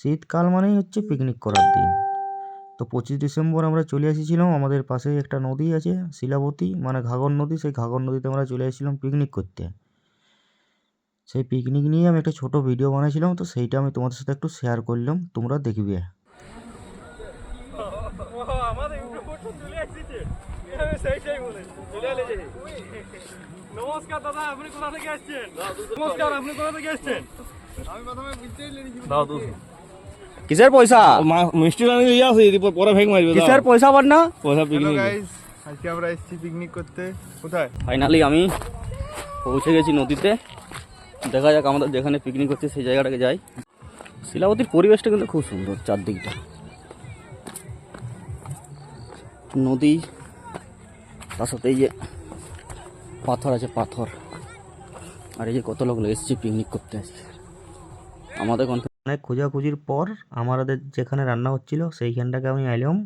শীতকাল মানেই হচ্ছে পিকনিক করার দিন। তো পঁচিশ ডিসেম্বর আমরা চলে এসেছিলাম, আমাদের পাশেই একটা নদী আছে, শিলাবতী মানে ঘাগর নদী। সেই ঘাগর নদীতে আমরা চলে এসেছিলাম পিকনিক করতে। সেই পিকনিক নিয়ে আমি একটা ছোটো ভিডিও বানিয়েছিলাম, তো সেইটা আমি তোমাদের সাথে একটু শেয়ার করলাম, তোমরা দেখবে। নমস্কার দাদা। আপনি কোথা থেকে আসছেন নমস্কার আপনি কোথা থেকে আসছেন আমি প্রথমে বুঝতেই কিসের পয়সা? মিষ্টি লানি দিয়ে আসি এরপর পরে ভেঙে মারবে কিসের পয়সা পার না পয়সা পিকনিক গাইস আজকে আমরা এসেছি পিকনিক করতে। কোথায়? ফাইনালি আমি পৌঁছে গেছি নদীতে। দেখা যাক আমাদের যেখানে পিকনিক হচ্ছে সেই জায়গাটাকে যাই। শিলাবতীর পরিবেশটা কিন্তু খুব সুন্দর চারদিকটা। নদী তার সাথে এই যে পাথর আছে পাথর। আর এই যে কত লোক এসেছে পিকনিক করতে। আজকে আমাদের কোন অনেক খোঁজাখুঁজির পর আমাদের যেখানে রান্না হচ্ছিল সেইখানটাকে আমি এলাম।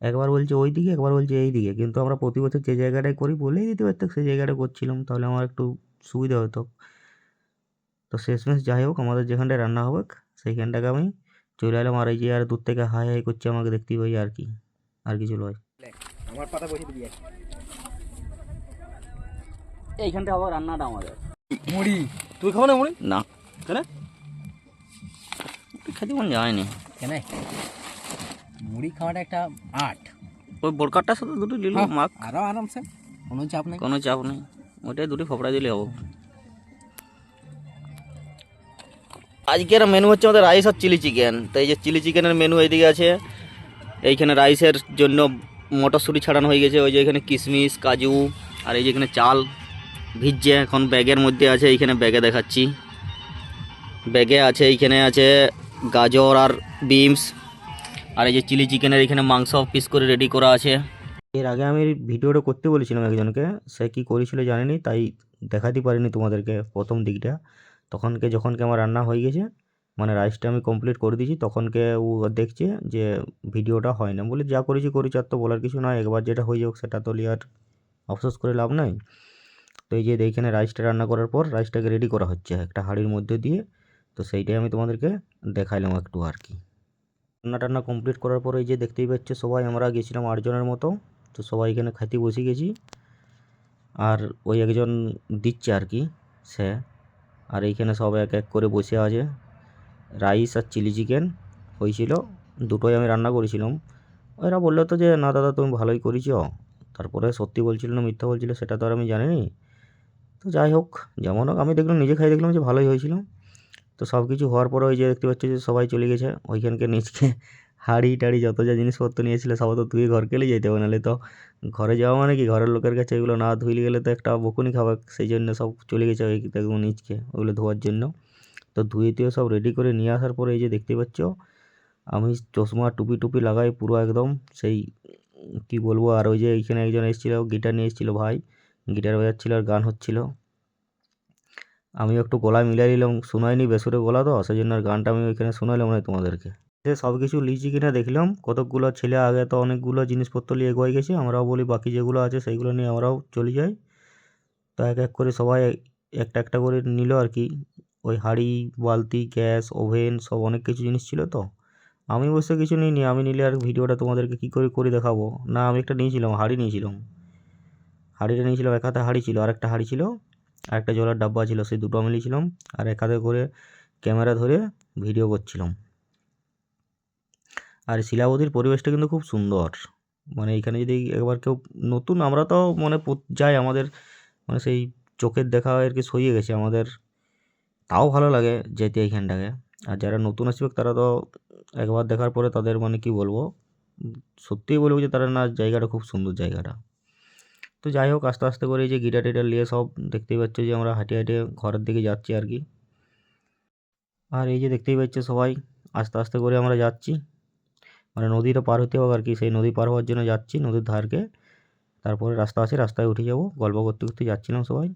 একবার বলছে ওই দিকে একবার বলছে এই দিকে কিন্তু আমরা প্রতি বছর যে জায়গাটায় করি বলেই দিতে পারতাম সেই জায়গাটা করছিলাম তাহলে আমার একটু সুবিধা হতো। তো শেষমেশ যাই হোক আমাদের যেখানটায় রান্না হবে সেইখানটাকে আমি চলে এলাম। আর এই যে আর দূর থেকে হাই হাই করছে আমাকে দেখতেই পাই আর কি আর কিছু নয়। এইখানটা আবার রান্নাটা আমাদের। মুড়ি। তুই খাব না মুড়ি? না। কেন খেতে মন যায়নি। কেন? মুড়ি খাওয়াটা একটা আর্ট। ওই বোরকারটার সাথে দুটো লিলো হ্যাঁ। মাখ। আরও আরামসে কোনো চাপ নেই। কোনো চাপ নেই। ওইটাই দুটো ফপড়া দিলে হব। আজকের মেনু হচ্ছে আমাদের রাইস আর চিলি চিকেন তো এই যে চিলি চিকেনের মেনু এইদিকে আছে। এইখানে রাইসের জন্য মটরশুঁটি ছাড়ানো হয়ে গেছে। ওই যে এখানে কিশমিশ কাজু আর এই যে এখানে চাল ভিজছে। এখন ব্যাগের মধ্যে আছে এইখানে ব্যাগে দেখাচ্ছি। ব্যাগে আছে এইখানে আছে গাজর আর বিমস। আর এই যে চিলি চিকেনের এখানে মাংস পিস করে রেডি করা আছে। এর আগে আমি ভিডিওটা করতে বলেছিলাম একজনকে, সে কী করেছিল জানেনি, তাই দেখাতে পারিনি তোমাদেরকে প্রথম দিকটা। তখনকে যখনকে আমার রান্না হয়ে গেছে মানে রাইসটা আমি কমপ্লিট করে দিয়েছি, তখনকে ও দেখছে যে ভিডিওটা হয় না। বলে, যা করেছি করেছি, আর তো বলার কিছু নয়, একবার যেটা হয়ে যাক, সেটা তো আর আফসোস করে লাভ নাই। তো এই যে এইখানে রাইসটা রান্না করার পর রাইসটাকে রেডি করা হচ্ছে, একটা হাঁড়ির মধ্যে দিয়ে। তো সেইটাই আমি তোমাদেরকে দেখাইলাম একটু আর কি। রান্না টান্না কমপ্লিট করার পর এই যে দেখতেই পাচ্ছে সবাই, আমরা গেছিলাম আটজনের মতো, তো সবাই এখানে খাইতে বসে গেছি। আর ওই একজন দিচ্ছে আর কি, সে। আর এইখানে সব এক এক করে বসে আছে। রাইস আর চিলি চিকেন হয়েছিল, দুটোই আমি রান্না করেছিলাম। ওরা বলল তো যে, না দাদা, তুমি ভালোই করেছ। তারপরে সত্যি বলছিল না মিথ্যা বলছিল, সেটা তো আর আমি জানিনি। তো যাই হোক, যেমন হোক, আমি দেখলাম, নিজে খাই দেখলাম যে ভালোই হয়েছিল। তো সব কিছু হওয়ার পরে ওই যে দেখতে পাচ্ছি যে সবাই চলে গেছে। ওইখানকে নিচকে হাঁড়ি টাড়ি যত যা জিনিসপত্র নিয়েছিল সব তো ধুয়ে ঘর কেলে যেতে হবে, নাহলে তো ঘরে যাওয়া মানে কি? ঘরের লোকের কাছে এগুলো না ধুইলে গেলে তো একটা বকুনি খাবে সেই জন্য সব চলে গেছে ওই দেখুন নিচকে ওগুলো ধোয়ার জন্য। তো ধুয়ে টুয়ে সব রেডি করে নিয়ে আসার পরে এই যে দেখতে পাচ্ছ, আমি চশমা টুপি টুপি লাগাই পুরো একদম সেই কি বলব আর ওই যে এইখানে একজন এসেছিল, গিটার নিয়ে এসেছিল ভাই। গিটার বাজাচ্ছিল আর গান হচ্ছিল। আমি একটু গলা মিলাই নিলাম শোনাইনি বেসুরে গলা তো সেই জন্য আর গানটা আমি ওইখানে শোনাইলাম না তোমাদেরকে। সে সব কিছু লিচি কিনা দেখলাম, কতকগুলো ছেলে আগে তো অনেকগুলো জিনিসপত্র নিয়ে এগোয় গেছে, আমরাও বলি বাকি যেগুলো আছে সেইগুলো নিয়ে আমরাও চলে যাই। তো এক এক করে সবাই একটা একটা করে নিল আর কি। ওই হাঁড়ি, বালতি, গ্যাস, ওভেন, সব অনেক কিছু জিনিস ছিল তো। আমি অবশ্য কিছু নিইনি, আমি নিলে আর ভিডিওটা তোমাদেরকে কী করে করে দেখাবো? না, আমি একটা নিয়েছিলাম, হাঁড়ি নিয়েছিলাম। হাঁড়িটা নিয়েছিলাম, এক হাতে হাঁড়ি ছিল আর একটা হাঁড়ি ছিল। আর একটা জলের ডাব্বা ছিল, সেই দুটো আমি নিয়েছিলাম আর এক হাতে করে ক্যামেরা ধরে ভিডিও করছিলাম। আর শিলাবতীর পরিবেশটা কিন্তু খুব সুন্দর। মানে এইখানে যদি একবার কেউ নতুন, আমরা তো মানে যাই আমাদের মানে সেই চোখের দেখা আর কি সইয়ে গেছে আমাদের, তাও ভালো লাগে যেতে এইখানটাকে আর যারা নতুন আসবে তারা তো একবার দেখার পরে তাদের মানে কি বলব, সত্যিই বলব যে তারা না, জায়গাটা খুব সুন্দর জায়গাটা। তো যাই হোক, আস্তে আস্তে করে এই যে গিটার টিটার নিয়ে সব দেখতেই পাচ্ছ যে আমরা হাঁটিয়ে হাঁটিয়ে ঘরের দিকে যাচ্ছি আর কি। আর এই যে দেখতেই পাচ্ছ সবাই, আস্তে আস্তে করে আমরা যাচ্ছি। মানে নদীটা পার হতে হবে আর কি, সেই নদী পার হওয়ার জন্য যাচ্ছি নদীর ধারকে। তারপরে রাস্তা আছে, রাস্তায় উঠে যাব, গল্প করতে করতে যাচ্ছিলাম সবাই।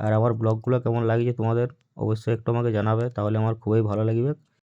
আর আমার ব্লগগুলো কেমন লাগছে তোমাদের, অবশ্যই একটু আমাকে জানাবে, তাহলে আমার খুবই ভালো লাগবে।